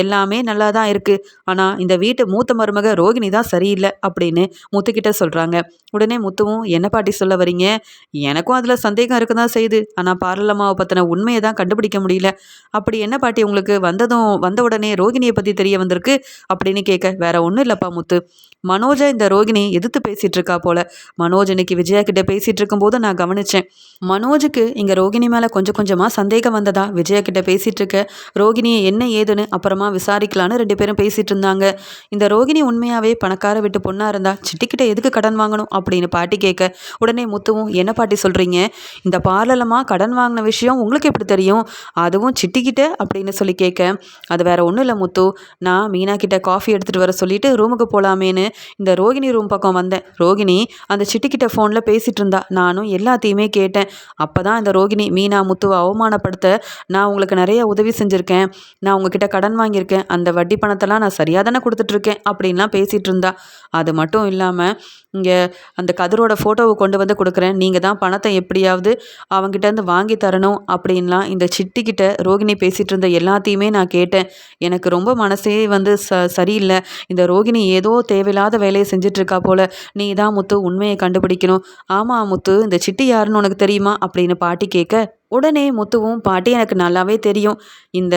எல்லாமே நல்லா தான் இருக்குது ஆனால் இந்த வீட்டு மூத்த மருமக ரோகிணி தான் சரியில்லை அப்படின்னு முத்துக்கிட்ட சொல்கிறாங்க உடனே முத்துவும் என்ன பாட்டி சொல்ல வரீங்க? எனக்கும் அதில் சந்தேகம் இருக்க தான் செய்யுது ஆனால் பார்லமாவை பற்றின உண்மையை தான் கண்டுபிடிக்க முடியல. அப்படி என்ன பாட்டி உங்களுக்கு வந்ததும் வந்த உடனே ரோகிணியை பற்றி தெரிய வந்திருக்கு? அப்படின்னு கேட்க வேற ஒன்றும் இல்லைப்பா முத்து. மனோஜை இந்த ரோகிணி எதிர்த்து பேசிகிட்டு இருக்கா போல. மனோஜ் இன்னைக்கு விஜயா கிட்ட பேசிகிட்டு இருக்கும்போது நான் கவனித்தேன் மனோஜுக்கு இங்கே ரோகிணி மேலே கொஞ்சம் கொஞ்சமாக சந்தேகம் வந்ததா? விஜயா கிட்ட பேசிகிட்டு இருக்க ரோகிணியை என்ன ஏதுன்னு அப்புறமா விசாரிக்கலான்னு ரெண்டு பேரும் பேசிகிட்டு இருந்தாங்க இந்த ரோகிணி உண்மையாகவே பணக்கார விட்டு பொண்ணாக இருந்தா சிட்டிக்கிட்ட எதுக்கு கடன் வாங்கணும்? அப்படின்னு பாட்டி கேட்க உடனே முத்துவும் என்ன பாட்டி சொல்கிறீங்க இந்த பார்லலமாக கடன் வாங்கின விஷயம் உங்களுக்கு எப்படி தெரியும்? அதுவும் சிட்டிக்கிட்ட? அப்படின்னு சொல்லி கேட்க அது வேற ஒன்றும் இல்லை முத்து. நான் மீனா கிட்ட காஃபி எடுத்துகிட்டு வர சொல்லிட்டு ரூமுக்கு போல போகலாமேன்னு இந்த ரோகிணி ரூம் பக்கம் வந்தேன். ரோகிணி அந்த சிட்டிக்கிட்ட ஃபோனில் பேசிகிட்டு இருந்தா நானும் எல்லாத்தையுமே கேட்டேன். அப்போ தான் இந்த ரோகிணி மீனா முத்துவை அவமானப்படுத்த நான் உங்களுக்கு நிறைய உதவி செஞ்சுருக்கேன். நான் உங்ககிட்ட கடன் வாங்கியிருக்கேன். அந்த வட்டி பணத்தெல்லாம் நான் சரியாக தானே கொடுத்துட்ருக்கேன் அப்படின்லாம் பேசிகிட்டு இருந்தா அது மட்டும் இல்லாமல் இங்கே அந்த கதிரோட ஃபோட்டோவை கொண்டு வந்து கொடுக்குறேன். நீங்கள் தான் பணத்தை எப்படியாவது அவங்ககிட்டேருந்து வாங்கி தரணும் அப்படின்லாம் இந்த சிட்டிக்கிட்ட ரோகிணி பேசிகிட்டு இருந்த எல்லாத்தையுமே நான் கேட்டேன். எனக்கு ரொம்ப மனசே வந்து ச சரியில்லை. இந்த ரோகிணி ஏதோ தேவையில்லாத வேலையை செஞ்சிட்ருக்கா போல். நீ தான் முத்து உண்மையை கண்டுபிடிக்கணும். ஆமாம் முத்து இந்த சிட்டி யாருன்னு உனக்கு தெரியுமா? அப்படின்னு பாட்டி கேட்க உடனே முத்துவும் பாட்டி எனக்கு நல்லாவே தெரியும். இந்த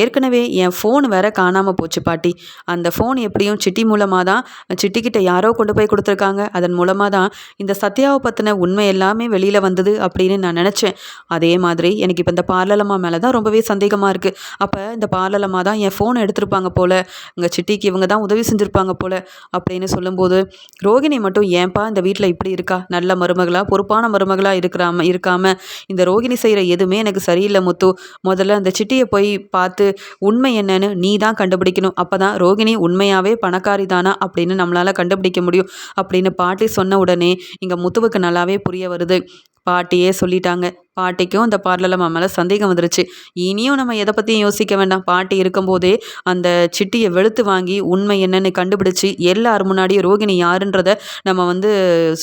ஏற்கனவே என் ஃபோன் வேற காணாமல் போச்சு பாட்டி. அந்த ஃபோன் எப்படியும் சிட்டி மூலமாக தான் சிட்டிக்கிட்ட யாரோ கொண்டு போய் கொடுத்துருக்காங்க. அதன் மூலமாக தான் இந்த சத்யாவை பற்றின உண்மை எல்லாமே வெளியில் வந்தது அப்படின்னு நான் நினச்சேன். அதே மாதிரி எனக்கு இப்போ இந்த பார்லலம்மா மேலே தான் ரொம்பவே சந்தேகமாக இருக்குது அப்போ இந்த பார்லலம்மா தான் என் ஃபோனை எடுத்திருப்பாங்க போல். இங்கே சிட்டிக்கு இவங்க தான் உதவி செஞ்சுருப்பாங்க போல் அப்படின்னு சொல்லும்போது ரோகிணி மட்டும் ஏன்பா இந்த வீட்டில் இப்படி இருக்கா? நல்ல மருமகளாக பொறுப்பான மருமகளாக இருக்கிறாம இருக்காமல் இந்த ரோகிணி செய்கிற எதுவுமே எனக்கு சரியில்லை முத்து. முதல்ல அந்த சிட்டியை போய் பார்த்து உண்மை என்னன்னு நீ தான் கண்டுபிடிக்கணும். அப்போ தான் ரோகிணி உண்மையாகவே பணக்காரி தானா அப்படின்னு நம்மளால் கண்டுபிடிக்க முடியும் அப்படின்னு பாட்டி சொன்ன உடனே இங்கே முத்துவுக்கு நல்லாவே புரிய வருது. பாட்டியே சொல்லிட்டாங்க. பாட்டிக்கும் அந்த பார்லலம்மா மேலே சந்தேகம் வந்துருச்சு. இனியும் நம்ம எதை பற்றியும் யோசிக்க வேண்டாம். பாட்டி இருக்கும்போதே அந்த சிட்டியை வெளுத்து வாங்கி உண்மை என்னன்னு கண்டுபிடிச்சி எல்லார் முன்னாடியும் ரோகிணி யாருன்றத நம்ம வந்து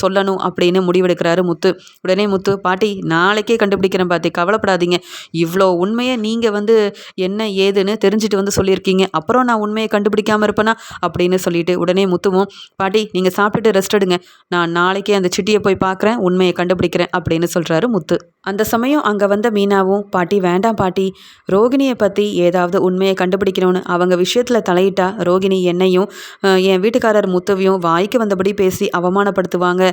சொல்லணும் அப்படின்னு முடிவெடுக்கிறாரு முத்து. உடனே முத்து பாட்டி நாளைக்கே கண்டுபிடிக்கிறேன் பாட்டி. கவலைப்படாதீங்க. இவ்வளோ உண்மையை நீங்கள் வந்து என்ன ஏதுன்னு தெரிஞ்சுட்டு வந்து சொல்லியிருக்கீங்க. அப்புறம் நான் உண்மையை கண்டுபிடிக்காமல் இருப்பேனா? அப்படின்னு சொல்லிட்டு உடனே முத்துவும் பாட்டி நீங்கள் சாப்பிட்டுட்டு ரெஸ்ட் எடுங்க. நான் நாளைக்கே அந்த சிட்டியை போய் பார்க்குறேன். உண்மையை கண்டுபிடிக்கிறேன். அப்படின்னு சொல்கிறாரு முத்து. அந்த சமயம் அங்கே வந்த மீனாவும் பாட்டி வேண்டாம் பாட்டி. ரோகிணியை பற்றி ஏதாவது உண்மையை கண்டுபிடிக்கணும்னு அவங்க விஷயத்தில் தலையிட்டா ரோகிணி என்னையும் என் வீட்டுக்காரர் முத்துவையும் வாய்க்கு வந்தபடி பேசி அவமானப்படுத்துவாங்க.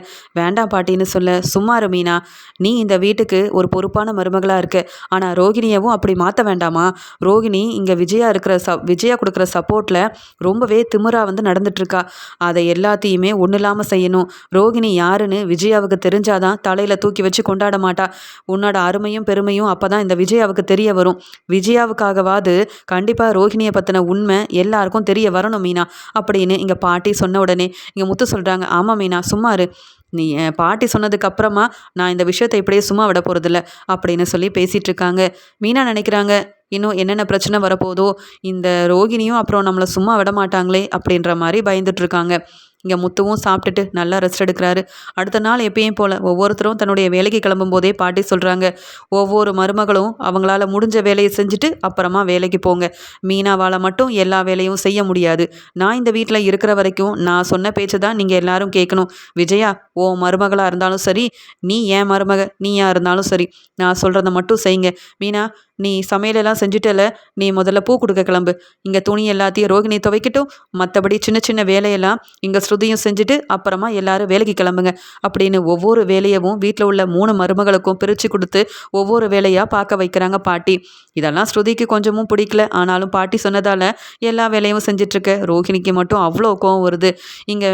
வேண்டாம் பாட்டின்னு சொல்ல சும்மாரு மீனா. நீ இந்த வீட்டுக்கு ஒரு பொறுப்பான மருமகளாக இருக்க. ஆனால் ரோகிணியவும் அப்படி மாற்ற வேண்டாமா? ரோகிணி இங்கே விஜயா இருக்கிற ச விஜயா கொடுக்குற சப்போர்ட்டில் ரொம்பவே திமுறா வந்து நடந்துட்டுருக்கா. அதை எல்லாத்தையுமே ஒன்றும் இல்லாமல் செய்யணும். ரோகிணி யாருன்னு விஜயாவுக்கு தெரிஞ்சாதான் தலையில் தூக்கி வச்சு கொண்டாட மாட்டா. உன்னோட அருமையும் பெருமையும் அப்போ தான் இந்த விஜயாவுக்கு தெரிய வரும். விஜயாவுக்காகவாது கண்டிப்பாக ரோஹிணியை பற்றின உண்மை எல்லாருக்கும் தெரிய வரணும் மீனா. அப்படின்னு இங்கே பாட்டி சொன்ன உடனே இங்கே முத்து சொல்கிறாங்க ஆமாம் மீனா சும்மாரு நீ என் பாட்டி சொன்னதுக்கு அப்புறமா நான் இந்த விஷயத்தை இப்படியே சும்மா விட போகிறதில்ல அப்படின்னு சொல்லி பேசிகிட்டு இருக்காங்க. மீனா நினைக்கிறாங்க இன்னும் என்னென்ன பிரச்சனை வரப்போதோ? இந்த ரோகிணியும் அப்புறம் நம்மளை சும்மா விட மாட்டாங்களே? அப்படின்ற மாதிரி பயந்துட்டுருக்காங்க இங்கே முத்துவும் சாப்பிட்டுட்டு நல்லா ரெஸ்ட் எடுக்கிறாரு. அடுத்த நாள் எப்பயும் போல் ஒவ்வொருத்தரும் தன்னுடைய வேலைக்கு கிளம்பும் போதே பாட்டி சொல்கிறாங்க ஒவ்வொரு மருமகளும் அவங்களால முடிஞ்ச வேலையை செஞ்சுட்டு அப்புறமா வேலைக்கு போங்க. மீனாவால் மட்டும் எல்லா வேலையும் செய்ய முடியாது. நான் இந்த வீட்டில் இருக்கிற வரைக்கும் நான் சொன்ன பேச்சு தான் நீங்கள் எல்லாரும் கேட்கணும் விஜயா ஓ மருமகளாக இருந்தாலும் சரி நீ ஏன் மருமக நீயா இருந்தாலும் சரி நான் சொல்கிறத மட்டும் செய்யுங்க. மீனா நீ சமையலெல்லாம் செஞ்சுட்டல நீ முதல்ல பூ கொடுக்க கிளம்பு. இங்கே துணி எல்லாத்தையும் ரோகிணி துவைக்கட்டும். மற்றபடி சின்ன சின்ன வேலையெல்லாம் இங்கே ஸ்ருதியும் செஞ்சுட்டு அப்புறமா எல்லாரும் வேலைக்கு கிளம்புங்க அப்படின்னு ஒவ்வொரு வேலையவும் வீட்டில் உள்ள மூணு மருமகளுக்கும் பிரித்து கொடுத்து ஒவ்வொரு வேலையாக பார்க்க வைக்கிறாங்க பாட்டி. இதெல்லாம் ஸ்ருதிக்கு கொஞ்சமும் பிடிக்கல. ஆனாலும் பாட்டி சொன்னதால் எல்லா வேலையும் செஞ்சிட்ருக்க. ரோஹிணிக்கு மட்டும் அவ்வளோ கோவம் வருது. இங்கே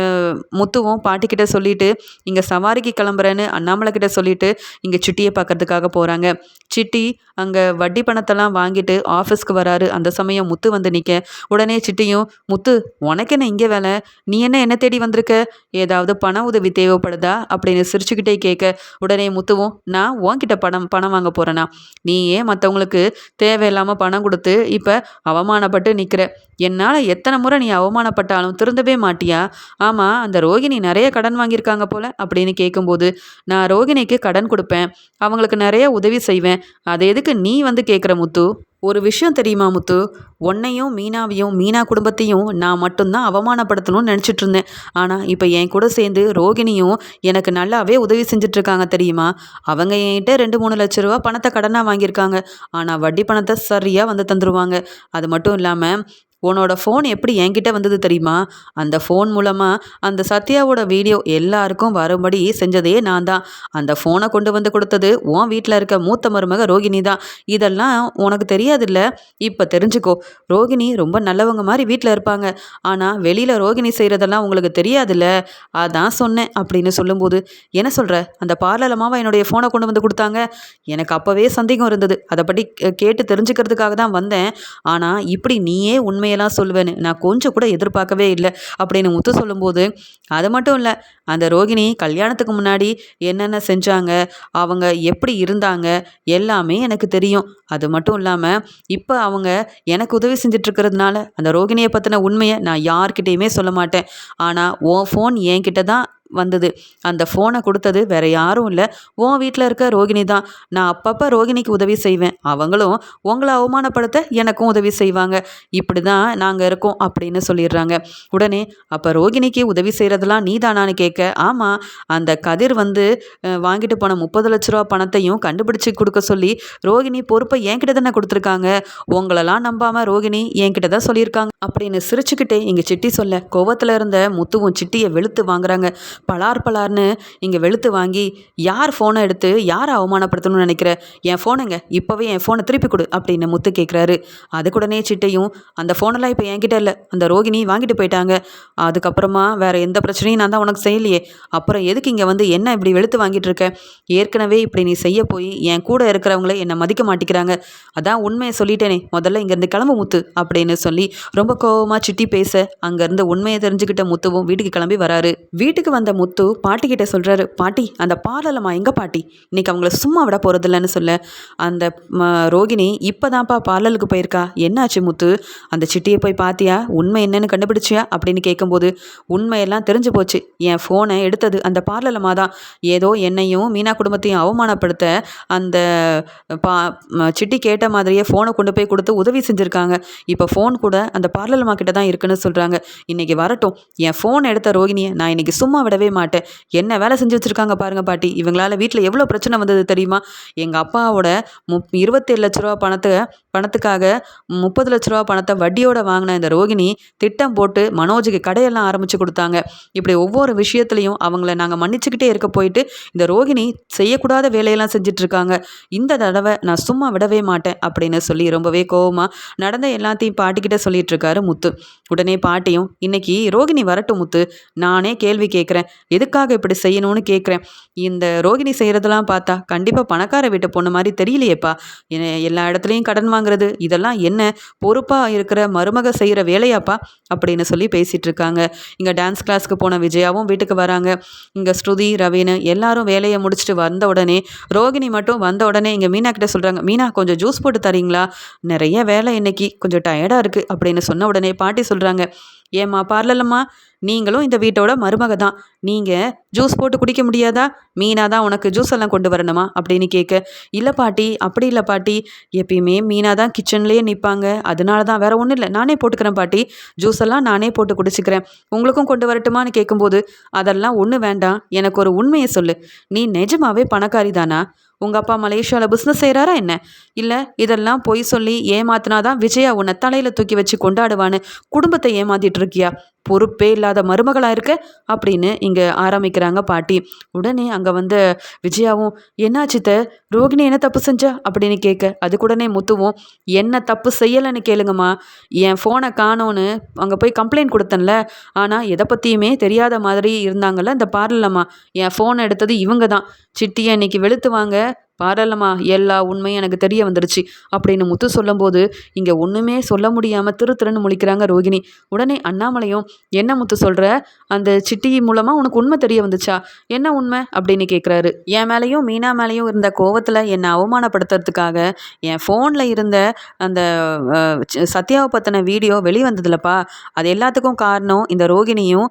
முத்துவும் பாட்டிக்கிட்ட சொல்லிட்டு இங்கே சவாரிக்கு கிளம்புறேன்னு அண்ணாமலை கிட்ட சொல்லிட்டு இங்கே சிட்டியை பார்க்கறதுக்காக போகிறாங்க சிட்டி அங்கே வட்டி பணத்தெல்லாம் வாங்கிட்டு ஆஃபீஸ்க்கு வராரு. அந்த சமயம் முத்து வந்து நிற்க உடனே சிட்டியும் முத்து உனக்கு என்ன இங்கே வேலை? நீ என்ன என்ன தேடி வந்திருக்க? ஏதாவது பண உதவி தேவைப்படுதா? அப்படின்னு சிரிச்சுக்கிட்டே கேட்க. உடனே முத்துவும் நான் உன்கிட்ட பணம் பணம் வாங்க போகிறேனா நீ ஏன் மற்றவங்களுக்கு தேவையில்லாமல் பணம் கொடுத்து இப்போ அவமானப்பட்டு நிற்கிற என்னால் எத்தனை முறை நீ அவமானப்பட்டாலும் திருந்தவே மாட்டியா? ஆமாம் அந்த ரோகிணி நிறைய கடன் வாங்கியிருக்காங்க போல் அப்படின்னு கேட்கும்போது நான் ரோகிணிக்கு கடன் கொடுப்பேன். அவங்களுக்கு நிறைய உதவி செய்வேன். அதை எதுக்கு நீ வந்து கேட்குற முத்து. ஒரு விஷயம் தெரியுமா முத்து? உன்னையும் மீனாவையும் மீனா குடும்பத்தையும் நான் மட்டும்தான் அவமானப்படுத்தணும்னு நினச்சிட்டு இருந்தேன். ஆனால் இப்போ என் கூட சேர்ந்து ரோகிணியும் எனக்கு நல்லாவே உதவி செஞ்சிட்ருக்காங்க தெரியுமா? அவங்க என்கிட்ட ரெண்டு மூணு லட்ச ரூபா பணத்தை கடனாக வாங்கியிருக்காங்க. ஆனால் வட்டி பணத்தை சரியாக வந்து தந்துடுவாங்க அது மட்டும் இல்லாமல் உன்னோட ஃபோன் எப்படி என்கிட்ட வந்தது தெரியுமா? அந்த ஃபோன் மூலமாக அந்த சத்யாவோட வீடியோ எல்லாருக்கும் வரும்படி செஞ்சதே நான் தான். அந்த ஃபோனை கொண்டு வந்து கொடுத்தது உன் வீட்டில் இருக்க மூத்த மருமக ரோகிணி தான். இதெல்லாம் உனக்கு தெரியாதுல்ல? இப்போ தெரிஞ்சுக்கோ. ரோகிணி ரொம்ப நல்லவங்க மாதிரி வீட்டில் இருப்பாங்க. ஆனால் வெளியில் ரோகிணி செய்கிறதெல்லாம் உங்களுக்கு தெரியாதுல்ல? அதான் சொன்னேன் அப்படின்னு சொல்லும்போது என்ன சொல்கிற அந்த பார்லலமாவை என்னுடைய ஃபோனை கொண்டு வந்து கொடுத்தாங்க. எனக்கு அப்போவே சந்தேகம் இருந்தது. அதை பற்றி கேட்டு தெரிஞ்சுக்கிறதுக்காக தான் வந்தேன். ஆனால் இப்படி நீயே உண்மை உண்மையெல்லாம் சொல்லுவேன்னு. நான் கொஞ்சம் கூட எதிர்பார்க்கவே இல்லை. அப்படின்னு முத்து சொல்லும்போது அது மட்டும் இல்லை. அந்த ரோகிணி கல்யாணத்துக்கு முன்னாடி என்னென்ன செஞ்சாங்க அவங்க எப்படி இருந்தாங்க எல்லாமே எனக்கு தெரியும். அது மட்டும் இல்லாமல் இப்போ அவங்க எனக்கு உதவி செஞ்சிட்ருக்கிறதுனால அந்த ரோகிணியை பற்றின உண்மையை நான் யார்கிட்டேயுமே சொல்ல மாட்டேன். ஆனால் ஓ ஃபோன் என்கிட்ட தான் வந்தது. அந்த ஃபோனை கொடுத்தது வேற யாரும் இல்லை. உன் வீட்டில் இருக்க ரோகிணி தான். நான் அப்பப்போ ரோகிணிக்கு உதவி செய்வேன். அவங்களும் உங்களை அவமானப்படுத்த எனக்கும் உதவி செய்வாங்க. இப்படி தான் நாங்கள் இருக்கோம் அப்படின்னு சொல்லிடுறாங்க. உடனே அப்போ ரோகிணிக்கு உதவி செய்கிறதெல்லாம் நீ தானான்னு கேட்க ஆமாம் அந்த கதிர் வந்து வாங்கிட்டு போன முப்பது லட்ச ரூபா பணத்தையும் கண்டுபிடிச்சி கொடுக்க சொல்லி ரோகிணி பொறுப்பை என்கிட்ட தானே கொடுத்துருக்காங்க. உங்களெல்லாம் நம்பாமல் ரோகிணி என்கிட்ட தான் சொல்லியிருக்காங்க. அப்படின்னு சிரிச்சுக்கிட்டே எங்கள் சிட்டி சொல்ல கோவத்தில் இருந்த முத்துவும் சிட்டியை வெளுத்து வாங்குறாங்க. பலார் பலார்னு இங்கே வெளுத்து வாங்கி யார் ஃபோனை எடுத்து யாரை அவமானப்படுத்தணும்னு நினைக்கிற? என் ஃபோனுங்க இப்போவே என் ஃபோனை திருப்பி கொடு அப்படின்னு முத்து கேட்குறாரு அதுக்குடனே சிட்டையும் அந்த ஃபோனெல்லாம் இப்போ என்கிட்ட இல்லை. அந்த ரோகிணி வாங்கிட்டு போயிட்டாங்க. அதுக்கப்புறமா வேறு எந்த பிரச்சனையும் நான் தான் உனக்கு செய்யலையே. அப்புறம் எதுக்கு இங்கே வந்து என்ன இப்படி வெளுத்து வாங்கிட்டு இருக்க? ஏற்கனவே இப்படி நீ செய்ய போய் என் கூட இருக்கிறவங்களே என்னை மதிக்க மாட்டேங்கிறாங்க அதான் உண்மையை சொல்லிட்டேனே. முதல்ல இங்கேருந்து கிளம்பு முத்து அப்படின்னு சொல்லி ரொம்ப கோவமாக சிட்டி பேச அங்கேருந்து உண்மையை தெரிஞ்சுக்கிட்ட முத்துவும் வீட்டுக்கு கிளம்பி வராரு. வீட்டுக்கு வந்த முத்து பாட்டிக்கிட்ட சொல்கிறாரு பாட்டி அந்த பார்லலம்மா எங்கே பாட்டி? இன்னைக்கு அவங்கள சும்மா விட போகிறதில்லன்னு சொல்ல. அந்த ரோகிணி இப்போ தான்ப்பா பாலலுக்கு போயிருக்கா. என்னாச்சு முத்து? அந்த சிட்டியை போய் பார்த்தியா உண்மை என்னன்னு கண்டுபிடிச்சியா? அப்படின்னு கேட்கும்போது உண்மையெல்லாம் தெரிஞ்சு போச்சு. என் ஃபோனை எடுத்தது அந்த பாலலம்மா தான். ஏதோ என்னையும் மீனா குடும்பத்தையும் அவமானப்படுத்த அந்த பா சிட்டி கேட்ட மாதிரியே ஃபோனை கொண்டு போய் கொடுத்து உதவி செஞ்சுருக்காங்க. இப்போ ஃபோன் கூட அந்த பார்லலம்மா கிட்ட தான் இருக்குன்னு சொல்கிறாங்க இன்றைக்கி வரட்டும். என் ஃபோன் எடுத்த ரோகிணியை நான் இன்றைக்கி சும்மா விட பேசவே மாட்டேன். என்ன வேலை செஞ்சு வச்சுருக்காங்க பாருங்கள் பாட்டி. இவங்களால் வீட்டில் எவ்வளோ பிரச்சனை வந்தது தெரியுமா? எங்கள் அப்பாவோட முப் இருபத்தேழு லட்ச ரூபா பணத்தை பணத்துக்காக முப்பது லட்ச ரூபா பணத்தை வட்டியோட வாங்கின இந்த ரோகிணி திட்டம் போட்டு மனோஜுக்கு கடையெல்லாம் ஆரம்பித்து கொடுத்தாங்க. இப்படி ஒவ்வொரு விஷயத்துலையும் அவங்கள நாங்கள் மன்னிச்சுக்கிட்டே இருக்க போயிட்டு இந்த ரோகிணி செய்யக்கூடாத வேலையெல்லாம் செஞ்சிட்ருக்காங்க. இந்த தடவை நான் சும்மா விடவே மாட்டேன் அப்படின்னு சொல்லி ரொம்பவே கோவமாக நடந்த எல்லாத்தையும் பாட்டிக்கிட்ட சொல்லிட்டு இருக்காரு முத்து. உடனே பாட்டியும் இன்னைக்கு ரோகிணி வரட்டும் முத்து. நானே கேள்வி கேட்குறேன். எதுக்காக இப்படி செய்யணும்னு கேட்குறேன் இந்த ரோகிணி செய்கிறதெல்லாம் பார்த்தா கண்டிப்பாக பணக்கார வீட்டு பொண்ணு மாதிரி தெரியலையேப்பா. எல்லா இடத்துலையும் கடன் வாங்குறது இதெல்லாம் என்ன பொறுப்பாக இருக்கிற மருமக செய்கிற வேலையாப்பா? அப்படின்னு சொல்லி பேசிகிட்டு இருக்காங்க இங்கே டான்ஸ் கிளாஸ்க்கு போன விஜயாவும் வீட்டுக்கு வராங்க. இங்கே ஸ்ருதி ரவீனு எல்லாரும் வேலையை முடிச்சுட்டு வந்த உடனே ரோகிணி மட்டும் வந்த உடனே இங்கே மீனா கிட்ட சொல்கிறாங்க மீனா கொஞ்சம் ஜூஸ் போட்டு தரீங்களா? நிறைய வேலை இன்னைக்கு கொஞ்சம் டயர்டாக இருக்குது அப்படின்னு சொன்ன உடனே பாட்டி சொல்கிறாங்க ஏம்மா பார்லலம்மா நீங்களும் இந்த வீட்டோட மருமக தான். நீங்கள் ஜூஸ் போட்டு குடிக்க முடியாதா? மீனா தான் உனக்கு ஜூஸ் எல்லாம் கொண்டு வரணுமா? அப்படின்னு கேட்க இல்லை பாட்டி அப்படி இல்லை பாட்டி. எப்பயுமே மீனா தான் கிச்சன்லேயே நிற்பாங்க அதனால தான் வேற ஒன்றும் இல்லை. நானே போட்டுக்கிறேன் பாட்டி. ஜூஸ் எல்லாம் நானே போட்டு குடிச்சிக்கிறேன். உங்களுக்கும் கொண்டு வரட்டுமான்னு கேட்கும்போது அதெல்லாம் ஒன்றும் வேண்டாம். எனக்கு ஒரு உண்மையை சொல்லு. நீ நிஜமாவே பணக்காரி தானா? உங்கள் அப்பா மலேசியாவில் பிஸ்னஸ் செய்கிறாரா என்ன? இல்லை இதெல்லாம் பொய் சொல்லி ஏமாத்தினாதான் விஜயா உன்னை தலையில் தூக்கி வச்சு கொண்டாடுவான்னு குடும்பத்தை ஏமாத்திட்டு இருக்கியா? பொறுப்பே இல்லாத மருமகளாக இருக்க? அப்படின்னு இங்கே ஆரம்பிக்கிறாங்க பாட்டி. உடனே அங்கே வந்து விஜயாவும் என்னாச்சித்த ரோகிணி என்ன தப்பு செஞ்சா? அப்படின்னு கேட்க அதுக்குடனே முத்துவும் என்ன தப்பு செய்யலைன்னு கேளுங்கம்மா. என் ஃபோனை காணோன்னு அங்கே போய் கம்ப்ளைண்ட் கொடுத்தேன்ல. ஆனால் எதை பற்றியுமே தெரியாத மாதிரி இருந்தாங்கல்ல இந்த பார்லம்மா என் ஃபோனை எடுத்தது இவங்க தான் சிட்டியை இன்னைக்கு வெளுத்துவாங்க பாரலம்மா எல்லா உண்மையும் எனக்கு தெரிய வந்துருச்சு அப்படின்னு முத்து சொல்லும்போது இங்கே ஒன்றுமே சொல்ல முடியாமல் திரு திருன்னு முழிக்கிறாங்க ரோகிணி. உடனே அண்ணாமலையும் என்ன முத்து சொல்கிற அந்த சிட்டி மூலமாக உனக்கு உண்மை தெரிய வந்துச்சா? என்ன உண்மை? அப்படின்னு கேட்குறாரு என் மேலேயும் மீனா மேலேயும் இருந்த கோவத்தில் என்னை அவமானப்படுத்துறதுக்காக என் ஃபோனில் இருந்த அந்த சத்யாவை பற்றின வீடியோ வெளிவந்ததுலப்பா. அது எல்லாத்துக்கும் காரணம் இந்த ரோகிணியும்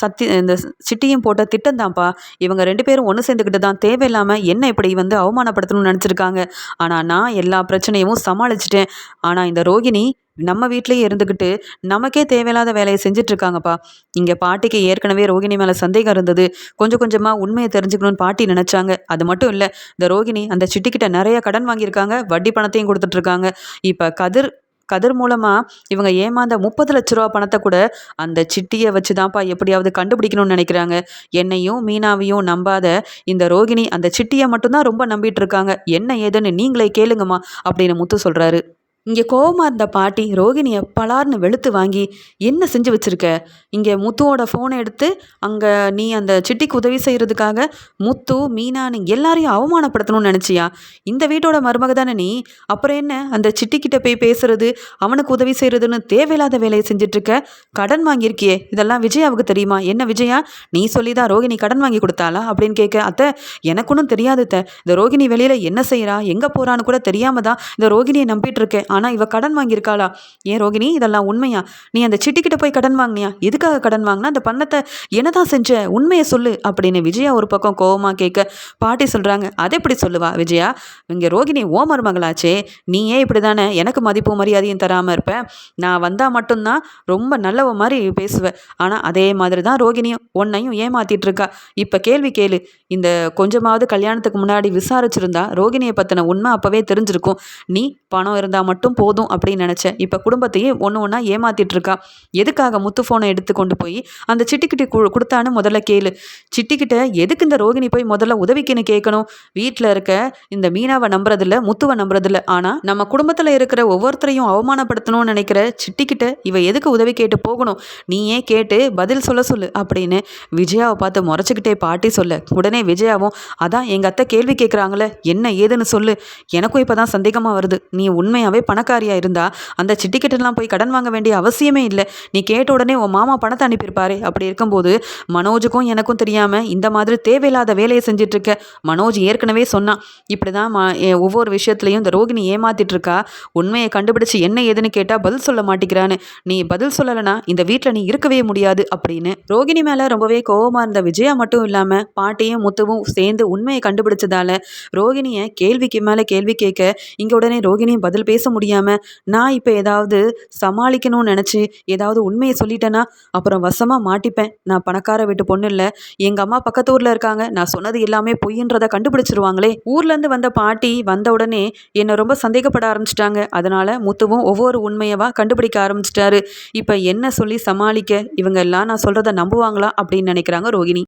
சத்தி இந்த சிட்டியும் போட்ட திட்டம் தான்ப்பா இவங்க ரெண்டு பேரும் ஒன்று சேர்ந்துக்கிட்டு தான் தேவையில்லாமல் என்ன இப்படி வந்து அவமானப்படுத்தணும்னு நினச்சிருக்காங்க. ஆனால் நான் எல்லா பிரச்சனையும் சமாளிச்சிட்டேன். ஆனால் இந்த ரோகிணி நம்ம வீட்லேயே இருந்துக்கிட்டு நமக்கே தேவையில்லாத வேலையை செஞ்சிட்ருக்காங்கப்பா. இங்கே பாட்டிக்கு ஏற்கனவே ரோகிணி மேலே சந்தேகம் இருந்தது. கொஞ்சம் கொஞ்சமாக உண்மையை தெரிஞ்சுக்கணும்னு பாட்டி நினச்சாங்க. அது மட்டும் இல்லை இந்த ரோகிணி அந்த சிட்டிக்கிட்ட நிறைய கடன் வாங்கியிருக்காங்க. வட்டி பணத்தையும் கொடுத்துட்ருக்காங்க. இப்போ கதிர் கதிர் மூலமாக இவங்க ஏமாந்த முப்பது லட்ச ரூபா பணத்தை கூட அந்த சிட்டியை வச்சு தான்ப்பா எப்படியாவது கண்டுபிடிக்கணும்னு நினைக்கிறாங்க. என்னையும் மீனாவையும் நம்பாத இந்த ரோகிணி அந்த சிட்டியை மட்டும்தான் ரொம்ப நம்பிட்டு இருக்காங்க. என்ன ஏதுன்னு நீங்களே கேளுங்கம்மா அப்படின்னு முத்து சொல்கிறாரு இங்கே கோவமாக இருந்த பாட்டி ரோகிணியை பலார்னு வெளுத்து வாங்கி என்ன செஞ்சு வச்சுருக்க? இங்கே முத்துவோட ஃபோனை எடுத்து அங்கே நீ அந்த சிட்டிக்கு உதவி செய்கிறதுக்காக முத்து மீனான்னு எல்லாரையும் அவமானப்படுத்தணும்னு நினச்சியா? இந்த வீட்டோட மருமக தானே நீ? அப்புறம் என்ன? அந்த சிட்டிக்கிட்ட போய் பேசுறது அவனுக்கு உதவி செய்கிறதுன்னு தேவையில்லாத வேலையை செஞ்சிட்ருக்க? கடன் வாங்கியிருக்கியே. இதெல்லாம் விஜயாவுக்கு தெரியுமா? என்ன விஜயா? நீ சொல்லி தான் ரோகிணி கடன் வாங்கி கொடுத்தாளா? அப்படின்னு கேட்க அத்தை எனக்கு ஒன்றும் தெரியாது இந்த ரோகிணி வெளியில் என்ன செய்கிறா எங்கே போகிறான்னு கூட தெரியாமல் தான் இந்த ரோகிணியை நம்பிட்டு இருக்கேன் ஆனால் இவ கடன் வாங்கியிருக்காளா? ஏன் ரோகிணி இதெல்லாம் உண்மையா? நீ அந்த சிட்டிக்கிட்ட போய் கடன் வாங்கினியா? எதுக்காக கடன் வாங்கினா அந்த பணத்தை என்னதான் செஞ்ச? உண்மையை சொல்லு அப்படின்னு விஜயா ஒரு பக்கம் கோவமாக கேட்க பாட்டி சொல்கிறாங்க அதை எப்படி சொல்லுவா விஜயா? இங்கே ரோகிணி ஓ மருமகளாச்சே. நீ ஏன் இப்படி தானே எனக்கு மதிப்பு மரியாதையும் தராமல் இருப்பேன் நான் வந்தால் மட்டும்தான் ரொம்ப நல்லவ மாதிரி பேசுவேன் ஆனால் அதே மாதிரி தான் ரோகிணியும் உன்னையும் ஏமாத்திட்டு இருக்கா. இப்போ கேள்வி கேளு. இந்த கொஞ்சமாவது கல்யாணத்துக்கு முன்னாடி விசாரிச்சிருந்தா ரோகிணியை பற்றின உண்மை அப்போவே தெரிஞ்சிருக்கும். நீ பணம் இருந்தால் மட்டும் மட்டும் போதும் அப்படின்னு நினச்சேன். இப்போ குடும்பத்தையே ஒன்று ஒன்றா ஏமாத்திட்டு இருக்கா எதுக்காக முத்து ஃபோனை எடுத்து கொண்டு போய் அந்த சிட்டிக்கிட்ட கு கொடுத்தான்னு முதல்ல கேளு. சிட்டிக்கிட்ட எதுக்கு இந்த ரோகிணி போய் முதல்ல உதவிக்குன்னு கேட்கணும் வீட்டில் இருக்க இந்த மீனாவை நம்புறதில்ல முத்துவை நம்புறதில்ல. ஆனால் நம்ம குடும்பத்தில் இருக்கிற ஒவ்வொருத்தரையும் அவமானப்படுத்தணும்னு நினைக்கிற சிட்டிக்கிட்ட இவ எதுக்கு உதவி கேட்டு போகணும்? நீ ஏன் கேட்டு பதில் சொல்ல சொல்லு அப்படின்னு விஜயாவை பார்த்து முறைச்சிக்கிட்டே பாட்டி சொல்ல. உடனே விஜயாவும் அதான் எங்கள் அத்தை கேள்வி கேட்குறாங்களே என்ன ஏதுன்னு சொல்லு. எனக்கும் இப்போ தான் சந்தேகமாக வருது. நீ உண்மையாகவே பணக்காரியாக இருந்தா அந்த சிட்டிக்கிட்டலாம் போய் கடன் வாங்க வேண்டிய அவசியமே இல்லை. நீ கேட்ட உடனே உன் மாமா பணத்தை அனுப்பியிருப்பாரு. அப்படி இருக்கும்போது மனோஜுக்கும் எனக்கும் தெரியாமல் இந்த மாதிரி தேவையில்லாத வேலையை செஞ்சிட்ருக்க மனோஜ் ஏற்கனவே சொன்னான். இப்படி தான் மா ஒவ்வொரு விஷயத்துலையும் இந்த ரோகிணி ஏமாத்திட்டு இருக்கா உண்மையை கண்டுபிடிச்சு என்ன ஏதுன்னு கேட்டால் பதில் சொல்ல மாட்டேங்கிறான்னு. நீ பதில் சொல்லலைனா இந்த வீட்டில் நீ இருக்கவே முடியாது அப்படின்னு. ரோகிணி மேலே ரொம்பவே கோவமாக இருந்த விஜயா மட்டும் இல்லாமல் பாட்டியும் முத்துவும் சேர்ந்து உண்மையை கண்டுபிடிச்சதால ரோகிணியை கேள்விக்கு மேலே கேள்வி கேட்க இங்கே உடனே ரோகிணியும் பதில் பேச முடியும் முடியாமல் நான் இப்போ ஏதாவது சமாளிக்கணும்னு நினச்சி ஏதாவது உண்மையை சொல்லிட்டேன்னா அப்புறம் வசமாக மாட்டிப்பேன். நான் பணக்கார வீட்டு பொண்ணு இல்லை. எங்கள் அம்மா பக்கத்து ஊரில் இருக்காங்க. நான் சொன்னது எல்லாமே பொய்ன்றதை கண்டுபிடிச்சிருவாங்களே. ஊர்லேருந்து வந்த பாட்டி வந்த உடனே என்னை ரொம்ப சந்தேகப்பட ஆரம்பிச்சிட்டாங்க. அதனால் முத்துவும் ஒவ்வொரு உண்மையவா கண்டுபிடிக்க ஆரம்பிச்சிட்டாரு. இப்போ என்ன சொல்லி சமாளிக்க? இவங்க எல்லாம் நான் சொல்கிறத நம்புவாங்களா அப்படின்னு நினைக்கிறாங்க ரோகிணி.